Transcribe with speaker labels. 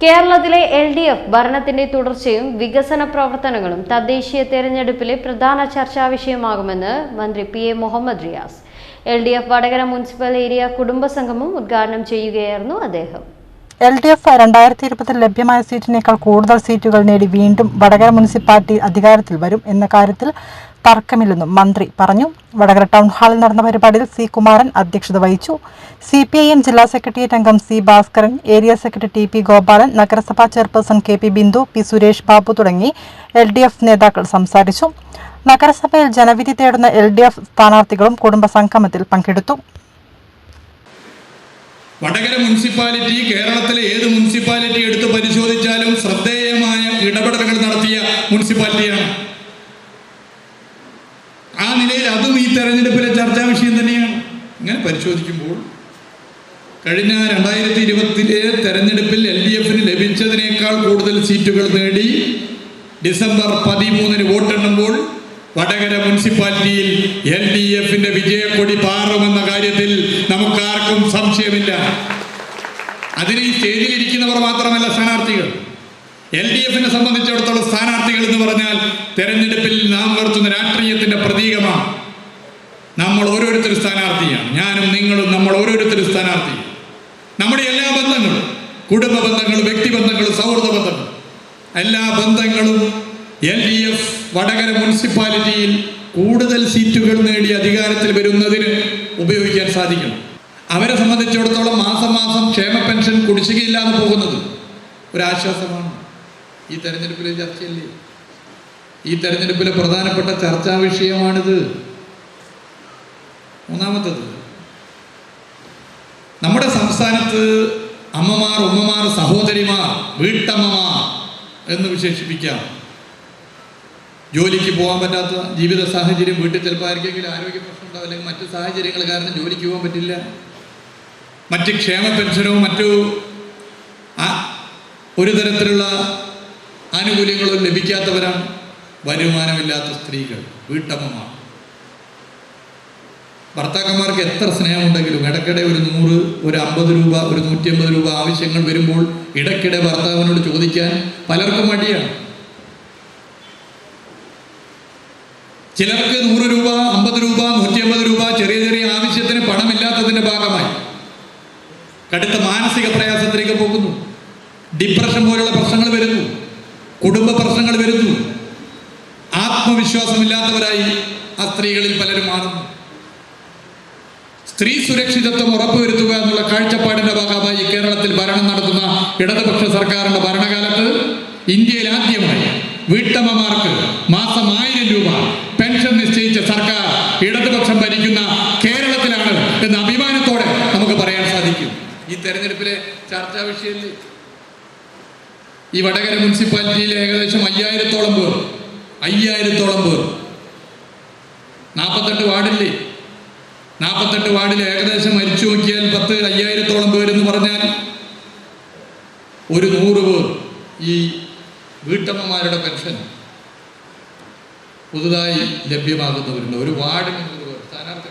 Speaker 1: കേരളത്തിലെ L D F ഭരണത്തിന്റെ തുടർച്ചയും വികസന പ്രവർത്തനങ്ങളും തദ്ദേശീയ തെരഞ്ഞെടുപ്പിലെ പ്രധാന ചർച്ചാ വിഷയമാകുമെന്ന് മന്ത്രി P A Muhammad Riyas. L D F Vadakara municipal area കുടുംബസംഗമം ഉദ്ഘാടനം ചെയ്യുകയായിരുന്നു അദ്ദേഹം.
Speaker 2: എൽ ഡി എഫ് രണ്ടായിരത്തി ഇരുപതിൽ ലഭ്യമായ സീറ്റിനേക്കാൾ കൂടുതൽ സീറ്റുകൾ നേടി വീണ്ടും വടകര മുനിസിപ്പാലിറ്റി അധികാരത്തിൽ വരും എന്ന കാര്യത്തിൽ തർക്കമില്ലെന്നും മന്ത്രി പറഞ്ഞു. വടകര ടൗൺ ഹാളിൽ നടന്ന പരിപാടിയിൽ സി കുമാരൻ അധ്യക്ഷത വഹിച്ചു. സി പി ഐ എം ജില്ലാ സെക്രട്ടേറിയറ്റ് അംഗം C Bhaskaran area secretary T P Gopalan നഗരസഭാ chairperson K P Bindu P Suresh Babu തുടങ്ങി എൽ ഡി എഫ് നേതാക്കൾ സംസാരിച്ചു. നഗരസഭയിൽ ജനവിധി തേടുന്ന എൽ ഡി എഫ് സ്ഥാനാർത്ഥികളും കുടുംബസംഗമത്തിൽ പങ്കെടുത്തു.
Speaker 3: വടകര മുനിസിപ്പാലിറ്റി കേരളത്തിലെ ഏത് മുനിസിപ്പാലിറ്റി എടുത്ത് പരിശോധിച്ചാലും ശ്രദ്ധേയമായ ഇടപെടലുകൾ നടത്തിയ മുനിസിപ്പാലിറ്റിയാണ്. നിലയിൽ അതും ഈ തെരഞ്ഞെടുപ്പിലെ ചർച്ചാ വിഷയം തന്നെയാണ്. ഇങ്ങനെ പരിശോധിക്കുമ്പോൾ കഴിഞ്ഞ രണ്ടായിരത്തി ഇരുപത്തിലെ തെരഞ്ഞെടുപ്പിൽ എൽ ഡി എഫിന് ലഭിച്ചതിനേക്കാൾ കൂടുതൽ സീറ്റുകൾ നേടി ഡിസംബർ പതിമൂന്നിന് വോട്ടെണ്ണുമ്പോൾ വടകര മുനിസിപ്പാലിറ്റിയിൽ എൽ ഡി എഫിന്റെ വിജയക്കൊടി പാറുമെന്ന കാര്യത്തിൽ നമുക്കാർക്കും സംശയമില്ല. അതിന് ഈ സ്റ്റേജിലിരിക്കുന്നവർ മാത്രമല്ല സ്ഥാനാർത്ഥികൾ. എൽ ഡി എഫിനെ സംബന്ധിച്ചിടത്തോളം സ്ഥാനാർത്ഥികൾ എന്ന് പറഞ്ഞാൽ തെരഞ്ഞെടുപ്പിൽ നാം വരുത്തുന്ന രാഷ്ട്രീയത്തിന്റെ പ്രതീകമാണ് നമ്മൾ ഓരോരുത്തരും സ്ഥാനാർത്ഥിയാണ്. ഞാനും നിങ്ങളും നമ്മൾ ഓരോരുത്തരും സ്ഥാനാർത്ഥി നമ്മുടെ എല്ലാ ബന്ധങ്ങളും കുടുംബ ബന്ധങ്ങളും വ്യക്തിബന്ധങ്ങളും സൗഹൃദ ബന്ധങ്ങൾ എല്ലാ ബന്ധങ്ങളും എൽ ഡി എഫ് വടകര മുനിസിപ്പാലിറ്റിയിൽ കൂടുതൽ സീറ്റുകൾ നേടി അധികാരത്തിൽ വരുന്നതിന് ഉപയോഗിക്കാൻ സാധിക്കണം അവരെ സംബന്ധിച്ചിടത്തോളം മാസം മാസം ക്ഷേമ പെൻഷൻ കുടിശ്ശികയില്ലാതെ പോകുന്നത് ഒരാശ്വാസമാണ്. ഈ തെരഞ്ഞെടുപ്പിലെ ചർച്ചയല്ലേ? ഈ തെരഞ്ഞെടുപ്പിലെ പ്രധാനപ്പെട്ട ചർച്ചാ വിഷയമാണിത്. മൂന്നാമത്തത് നമ്മുടെ സംസ്ഥാനത്ത് അമ്മമാർ ഉമ്മമാർ സഹോദരിമാർ വീട്ടമ്മമാർ എന്ന് വിശേഷിപ്പിക്കാം. ജോലിക്ക് പോകാൻ പറ്റാത്ത ജീവിത സാഹചര്യം വീട്ടിൽ ചിലപ്പോൾ ആർക്കെങ്കിലും ആരോഗ്യ പ്രശ്നം ഉണ്ടാവും അല്ലെങ്കിൽ മറ്റു സാഹചര്യങ്ങൾ കാരണം ജോലിക്ക് പോകാൻ പറ്റില്ല. മറ്റ് ക്ഷേമ പെൻഷനോ മറ്റു ഒരു തരത്തിലുള്ള ആനുകൂല്യങ്ങളോ ലഭിക്കാത്തവരാണ് വരുമാനമില്ലാത്ത സ്ത്രീകൾ വീട്ടമ്മമാർ. ഭർത്താക്കന്മാർക്ക് എത്ര സ്നേഹമുണ്ടെങ്കിലും ഇടയ്ക്കിടെ ഒരു നൂറ് ഒരു അമ്പത് രൂപ ഒരു നൂറ്റി അമ്പത് രൂപ ആവശ്യങ്ങൾ വരുമ്പോൾ ഇടയ്ക്കിടെ ഭർത്താവിനോട് ചോദിക്കാൻ പലർക്കും മടിയാണ്. ചിലർക്ക് നൂറ് രൂപ അമ്പത് രൂപ നൂറ്റി അമ്പത് രൂപ ചെറിയ ചെറിയ ആവശ്യത്തിന് പണമില്ലാത്തതിന്റെ ഭാഗമായി. കടുത്ത മാനസിക പ്രയാസത്തിലേക്ക് പോകുന്നു. ഡിപ്രഷൻ പോലുള്ള പ്രശ്നങ്ങൾ വരുന്നു. കുടുംബ പ്രശ്നങ്ങൾ വരുന്നു. ആത്മവിശ്വാസമില്ലാത്തവരായി ആ സ്ത്രീകളിൽ പലരും മാറുന്നു. സ്ത്രീ സുരക്ഷിതത്വം ഉറപ്പുവരുത്തുക എന്നുള്ള കാഴ്ചപ്പാടിന്റെ ഭാഗമായി കേരളത്തിൽ ഭരണം നടത്തുന്ന ഇടതുപക്ഷ സർക്കാരിന്റെ ഭരണകാലത്ത് ഇന്ത്യയിൽ ആദ്യമായി വീട്ടമ്മമാർക്ക് മാസം ആയിരം രൂപ പെൻഷൻ നിശ്ചയിച്ച സർക്കാർ ഇടതുപക്ഷം ഭരിക്കുന്ന കേരളത്തിലാണ് എന്ന അഭിമാനത്തോടെ നമുക്ക് പറയാൻ സാധിക്കും. ഈ തെരഞ്ഞെടുപ്പിലെ ചർച്ചാ വിഷയത്തിൽ ഈ വടകര മുനിസിപ്പാലിറ്റിയിൽ ഏകദേശം അയ്യായിരത്തോളം പേർ അയ്യായിരത്തോളം പേർ. നാൽപ്പത്തെട്ട് വാർഡില്ലേ? നാൽപ്പത്തെട്ട് വാർഡിൽ ഏകദേശം മരിച്ചു നോക്കിയാൽ പത്ത് അയ്യായിരത്തോളം പേരെന്ന് പറഞ്ഞാൽ ഒരു നൂറ് പേർ ഈ വീട്ടമ്മമാരുടെ പെൻഷൻ പുതുതായി ലഭ്യമാകുന്നവരുണ്ട്. ഒരു വാർഡിന് നൂറ് പേർ. സ്ഥാനാർത്ഥി